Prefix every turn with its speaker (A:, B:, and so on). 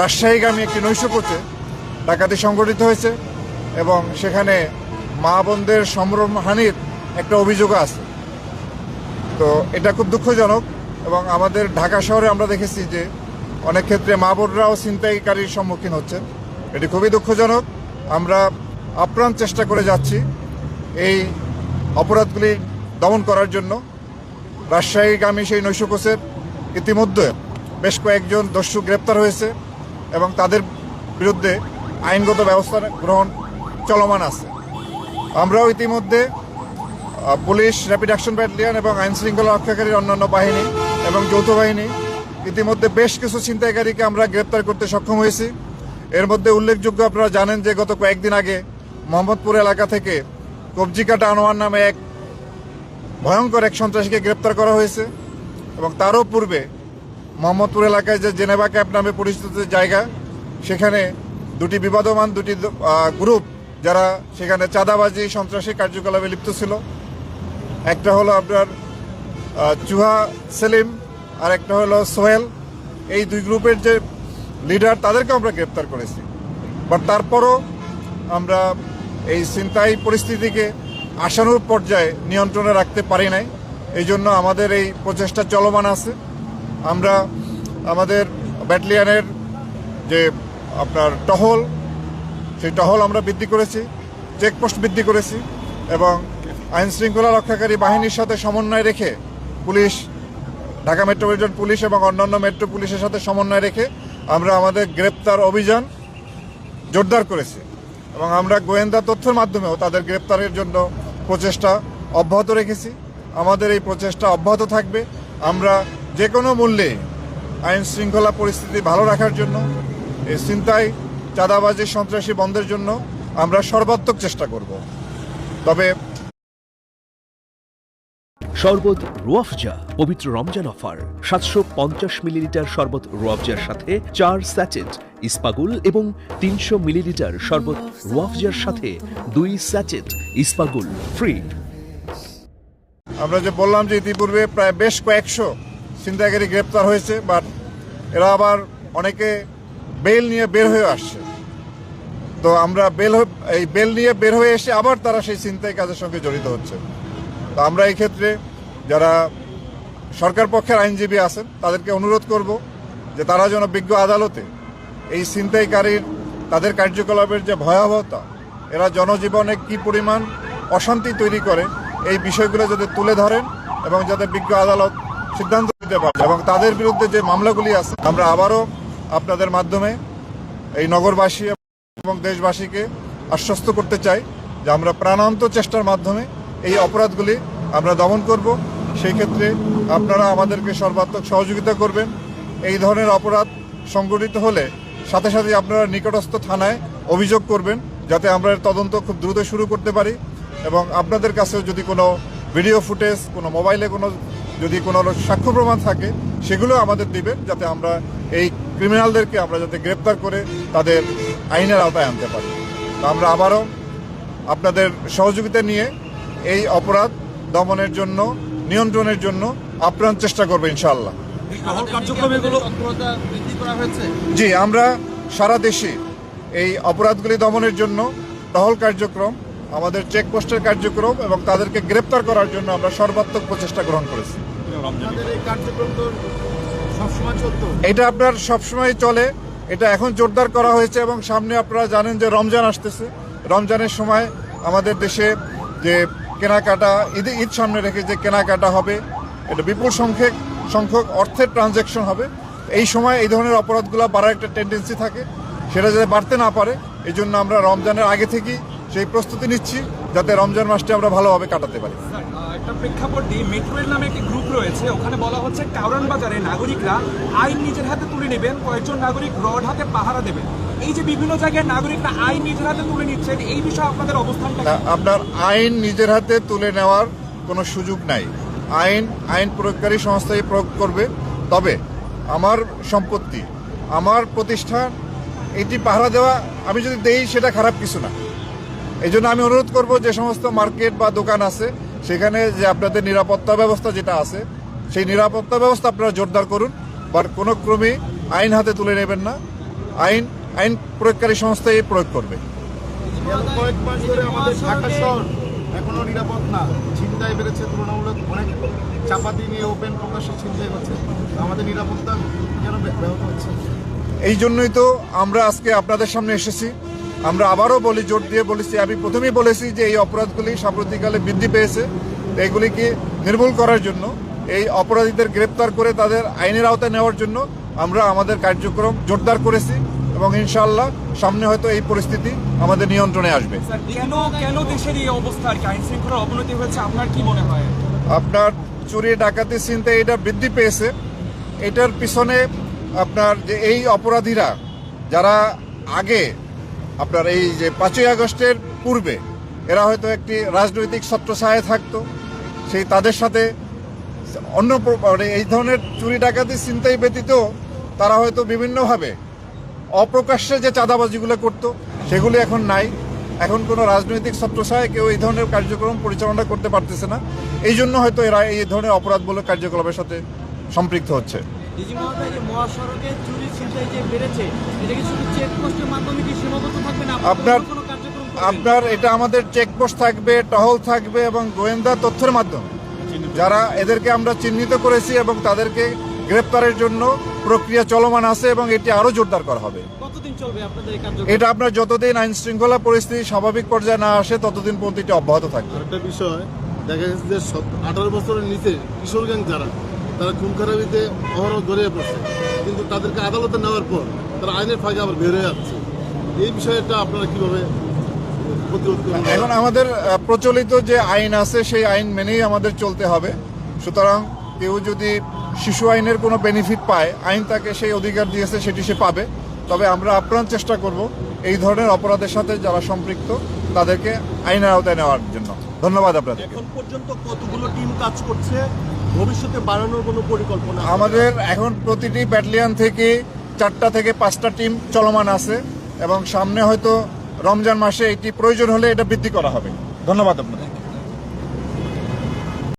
A: রাজশাহীগামী একটি নৈশকোচে ডাকাতি সংঘটিত হয়েছে এবং সেখানে মা বোনদের সম্ভ্রমহানির একটা অভিযোগও আছে। তো এটা খুব দুঃখজনক এবং আমাদের ঢাকা শহরে আমরা দেখেছি যে অনেক ক্ষেত্রে মা বোনরাও ছিনতাইকারীর সম্মুখীন হচ্ছেন। এটি খুবই দুঃখজনক। আমরা আপ্রাণ চেষ্টা করে যাচ্ছি এই অপরাধগুলি দমন করার জন্য। রাজশাহীগামী সেই নৈশকোচের ইতিমধ্যে বেশ কয়েকজন দস্যু গ্রেপ্তার হয়েছে এবং তাদের বিরুদ্ধে আইনগত ব্যবস্থা গ্রহণ চলমান আছে। আমরাও ইতিমধ্যে পুলিশ র্যাপিড অ্যাকশন ব্যাটালিয়ন এবং আইন শৃঙ্খলা রক্ষাকারীর অন্যান্য বাহিনী এবং যৌথ বাহিনী ইতিমধ্যে বেশ কিছু ছিনতাইকারীকে আমরা গ্রেপ্তার করতে সক্ষম হয়েছি। এর মধ্যে উল্লেখযোগ্য আপনারা জানেন যে গত কয়েকদিন আগে মোহাম্মদপুর এলাকা থেকে কবজিকাটা আনোয়ার নামে এক ভয়ঙ্কর এক সন্ত্রাসীকে গ্রেপ্তার করা হয়েছে এবং তারও পূর্বে মোহাম্মদপুর এলাকায় যে জেনেভা ক্যাম্প নামে পরিচিত জায়গা, সেখানে দুটি বিবাদমান, দুটি গ্রুপ যারা সেখানে চাঁদাবাজি, সন্ত্রাসী কার্যকলাপে লিপ্ত ছিল। একটা হলো আপনার চুহা সেলিম, আর একটা হলো সোহেল। এই দুই গ্রুপের যে লিডার তাদেরকে আমরা গ্রেপ্তার করেছি। বাট তারপরও আমরা এই চিন্তাই পরিস্থিতিকে আশানুরূপ পর্যায়ে নিয়ন্ত্রণে রাখতে পারি নাই। এই জন্য আমাদের এই প্রচেষ্টা চলমান আছে। আমরা আমাদের ব্যাটালিয়ানের যে আপনার টহল, সেই টহল আমরা বৃদ্ধি করেছি, চেকপোস্ট বৃদ্ধি করেছি এবং আইন শৃঙ্খলা রক্ষাকারী বাহিনীর সাথে সমন্বয় রেখে পুলিশ, ঢাকা মেট্রোপলিটন পুলিশ এবং অন্যান্য মেট্রো পুলিশের সাথে সমন্বয় রেখে আমরা আমাদের গ্রেপ্তার অভিযান জোরদার করেছি এবং আমরা গোয়েন্দা তথ্যের মাধ্যমেও তাদের গ্রেপ্তারের জন্য প্রচেষ্টা অব্যাহত রেখেছি। আমাদের এই প্রচেষ্টা অব্যাহত থাকবে। আমরা যে কোনো মূল্যে আইন শৃঙ্খলা পরিস্থিতি ভালো রাখার জন্য এই চিন্তায় চাঁদাবাজি সন্ত্রাসী বন্ধের জন্য আমরা সর্বাত্মক চেষ্টা করব। তবে
B: শরবত রুয়াফজা পবিত্র রমজান অফার সাতশো পঞ্চাশ মিলিলিটার শরবত রুয়াফজার সাথে চার স্যাচেট ইস্পাগুল এবং তিনশো মিলিলিটার শরবত রুয়াফজার সাথে দুই স্যাচেট ইস্পাগুল ফ্রি।
A: আমরা যে বললাম যে ইতিপূর্বে প্রায় বেশ কয়েকশো ছিনতাইকারী গ্রেপ্তার হয়েছে বাট এরা আবার অনেকে বেল নিয়ে বের হয়ে আসছে। তো আমরা বেল এই বেল নিয়ে বের হয়ে এসে আবার তারা সেই ছিনতাই কাজের সঙ্গে জড়িত হচ্ছে। তো আমরা এই ক্ষেত্রে যারা সরকার পক্ষের আইনজীবী আছেন, তাদেরকে অনুরোধ করব যে তারা যেন বিজ্ঞ আদালতে এই ছিনতাইকারীর, তাদের কার্যকলাপের যে ভয়াবহতা, এরা জনজীবনে কি পরিমাণ অশান্তি তৈরি করে, এই বিষয়গুলো যাতে তুলে ধরেন এবং যাতে বিজ্ঞ আদালত সিদ্ধান্ত দিতে পারে এবং তাদের বিরুদ্ধে যে মামলাগুলি আছে, আমরা আবারও আপনাদের মাধ্যমে এই নগরবাসী এবং দেশবাসীকে আশ্বস্ত করতে চাই যে আমরা প্রাণান্ত চেষ্টার মাধ্যমে এই অপরাধগুলি আমরা দমন করব। সেই ক্ষেত্রে আপনারা আমাদেরকে সর্বাত্মক সহযোগিতা করবেন। এই ধরনের অপরাধ সংগঠিত হলে সাথে সাথে আপনারা নিকটস্থ থানায় অভিযোগ করবেন, যাতে আমরা এর তদন্ত খুব দ্রুত শুরু করতে পারি। এবং আপনাদের কাছেও যদি কোনো ভিডিও ফুটেজ, কোনো মোবাইলে কোনো যদি কোনো সাক্ষ্য প্রমাণ থাকে সেগুলো আমাদের দিবেন যাতে আমরা এই ক্রিমিনালদেরকে আমরা যাতে গ্রেপ্তার করে তাদের আইনের আওতায় আনতে পারি। তো আমরা আবারও আপনাদের সহযোগিতা নিয়ে এই অপরাধ দমনের জন্য নিয়ন্ত্রণের জন্য আপ্রাণ চেষ্টা করব ইনশাআল্লাহ। জি আমরা সারা দেশে এই অপরাধগুলি দমনের জন্য টহল কার্যক্রম আমাদের চেকপোস্টের কার্যক্রম এবং তাদেরকে গ্রেপ্তার করার জন্য আমরা সর্বাত্মক প্রচেষ্টা গ্রহণ করেছি। এটা আপনার সবসময় চলে। এটা এখন জোরদার করা হয়েছে এবং সামনে আপনারা জানেন যে রমজান আসতেছে। রমজানের সময় আমাদের দেশে যে কেনাকাটা, ঈদ ঈদ সামনে রেখে যে কেনাকাটা হবে, এটা বিপুল সংখ্যক সংখ্যক অর্থের ট্রানজ্যাকশন হবে। এই সময় এই ধরনের অপরাধগুলো বাড়ার একটা টেন্ডেন্সি থাকে। সেটা যাতে বাড়তে না পারে এই জন্য আমরা রমজানের আগে থেকেই সেই প্রস্তুতি নিচ্ছি। যাতে রমজান মাসটি আমরা ভালোভাবে কাটাতে পারি।
C: একটা প্রেক্ষাপট মেট্রোয়েল নামে একটি গ্রুপ রয়েছে ওখানে বলা হচ্ছে কাউরান বাজারে নাগরিকরা আইন নিজের হাতে তুলে নেবেন কয়েকজন নাগরিক রড হাতে পাহারা দেবেন। এই যে বিভিন্ন জায়গায় নাগরিকরা আইন নিজের হাতে তুলে নিচ্ছেন এই বিষয়ে আপনাদের অবস্থানটা
A: আপনার আইন নিজের হাতে তুলে নেওয়ার কোনো সুযোগ নাই। আইন আইন প্রয়োগকারী সংস্থাই প্রয়োগ করবে। তবে আমার সম্পত্তি আমার প্রতিষ্ঠান এটি পাহারা দেওয়া আমি যদি দেই সেটা খারাপ কিছু না। এই জন্য আমি অনুরোধ করব যে সমস্ত মার্কেট বা দোকান আছে সেখানে যে আপনাদের নিরাপত্তা ব্যবস্থা যেটা আছে সেই নিরাপত্তা ব্যবস্থা আপনারা জোরদার করুন বাট কোনো ক্রমে আইন হাতে তুলে নেবেন না। আইন আইন প্রয়োগকারী সংস্থাই প্রয়োগ করবে।
D: গেল কয়েক মাস ধরে আমাদের ঢাকা শহর এখনও নিরাপদ না। ছিনতাই বেড়েছে তুলনামূলক অনেক। চাপাতি নিয়ে ওপেন প্রকাশ্যে ছিনতাই হচ্ছে। আমাদের নিরাপত্তা কেন ব্যাহত হচ্ছে।
A: এই জন্যই তো আমরা আজকে আপনাদের সামনে এসেছি। আমরা আবারও বলি জোর দিয়ে বলেছি আমি প্রথমেই বলেছি যে এই অপরাধগুলি সাম্প্রতিককালে বৃদ্ধি পেয়েছে। তো এগুলিকে নির্মূল করার জন্য এই অপরাধীদের গ্রেপ্তার করে তাদের আইনের আওতায় নেওয়ার জন্য আমরা আমাদের কার্যক্রম জোরদার করেছি এবং ইনশাল্লাহ সামনে হয়তো এই পরিস্থিতি আমাদের নিয়ন্ত্রণে আসবে।
C: স্যার কেন কেন দেশের এই অবস্থা? আর আইন শৃঙ্খলার অবনতি হয়েছে আপনার কি মনে হয়?
A: আপনার চুরি ডাকাতি চিন্তা এটা বৃদ্ধি পেয়েছে। এটার পিছনে আপনার যে এই অপরাধীরা যারা আগে আপনার এই যে পাঁচই আগস্টের পূর্বে এরা হয়তো একটি রাজনৈতিক ছত্রছায়ায় থাকতো, সেই তাদের সাথে অন্য মানে এই ধরনের চুরি ডাকাতি চিন্তাই ব্যতীত তারা হয়তো বিভিন্নভাবে অপ্রকাশ্যে যে চাঁদাবাজিগুলো করতো, সেগুলি এখন নাই। এখন কোনো রাজনৈতিক ছত্রছায় কেউ এই ধরনের কার্যক্রম পরিচালনা করতে পারতেছে না। এই জন্য হয়তো এরা এই ধরনের অপরাধমূলক কার্যকলাপের সাথে সম্পৃক্ত হচ্ছে।
E: ডিজি মহোদয় যে মহাসড়কে চুরি ছিনতাই যে বেড়েছে এটা কি শুধু চেকপোস্টের মাধ্যমে কি সীমাবদ্ধ থাকবে না?
A: আপনার
E: কোনো কার্যক্রম
A: আপনার এটা আমাদের চেকপোস্ট থাকবে টহল থাকবে এবং গোয়েন্দা তথ্যের মাধ্যমে। যারা এদেরকে আমরা চিহ্নিত করেছি এবং তাদেরকে গ্রেপ্তারের জন্য প্রক্রিয়া চলমান আছে এবং এটি আরও জোরদার করা হবে।
E: কতদিন চলবে আপনাদের এই কার্যক্রম?
A: এটা আপনার যতদিন আইন শৃঙ্খলা পরিস্থিতি স্বাভাবিক পর্যায়ে না আসে ততদিন পর্যন্ত এটি অব্যাহত থাকবে।
F: আরেকটা বিষয় দেখা গেছে যে আঠারো বছরের নিচে কিশোর গ্যাং যারা তারা খুন খারাপিতে অহরহ গড়িয়ে পড়ছে। কিন্তু তাদেরকে আদালতে নেওয়ার পর তারা আইনের ফাঁকে আবার বের হয়ে যাচ্ছে এই বিষয়টা আপনারা কীভাবে
A: এখন আমাদের প্রচলিত যে আইন আছে সেই আইন মেনেই আমাদের চলতে হবে। সুতরাং কেউ যদি শিশু আইনের কোনো বেনিফিট পায় আইন তাকে সেই অধিকার দিয়েছে সেটি সে পাবে। তবে আমরা আপ্রাণ চেষ্টা করব এই ধরনের অপরাধের সাথে যারা সম্পৃক্ত তাদেরকে আইনের আওতায় নেওয়ার জন্য। ধন্যবাদ আপনাদের
F: এখন পর্যন্ত কতগুলো টিম কাজ করছে? ভবিষ্যতে বাড়ানোর কোনো পরিকল্পনা
A: আমাদের এখন প্রতিটি ব্যাটালিয়ন থেকে চারটা থেকে পাঁচটা টিম চলমান আছে এবং সামনে হয়তো রমজান মাসে এটি প্রয়োজন হলে এটা বৃদ্ধি করা হবে। ধন্যবাদ আপনাদের।